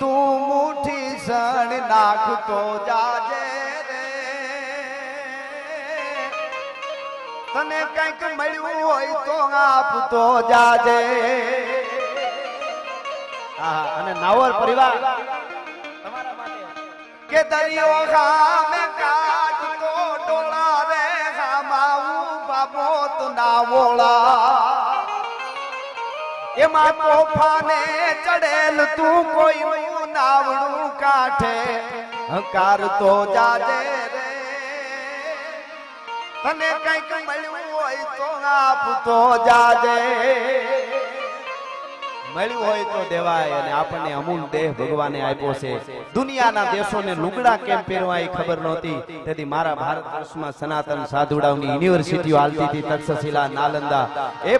તું મુઠી સણ નાખતો જાજે રે. તને કંઈક મળ્યું હોય તો આપતો જાજે. અને નાવર પરિવાર. કે દરિયો ગામે મોત વોળા. એમાં તોફાને ચડેલ તું કોઈ નાવડું કાઠે હંકાર તો જાજે રે. તને કંઈક મળ્યું હોય તો આપતો જાજે. મળ્યું હોય તો દેવાય અને આપણને અમૂલ દેહ ભગવાને આપ્યો છે. દુનિયાના દેશોને લુગડા કેમ પહેરવા એ ખબર નહોતી. તેથી મારા ભારત વર્ષમાં સનાતન સાધુડાઓની યુનિવર્સિટીઓ હાલતી હતી તક્ષશિલા નાલંદા. એ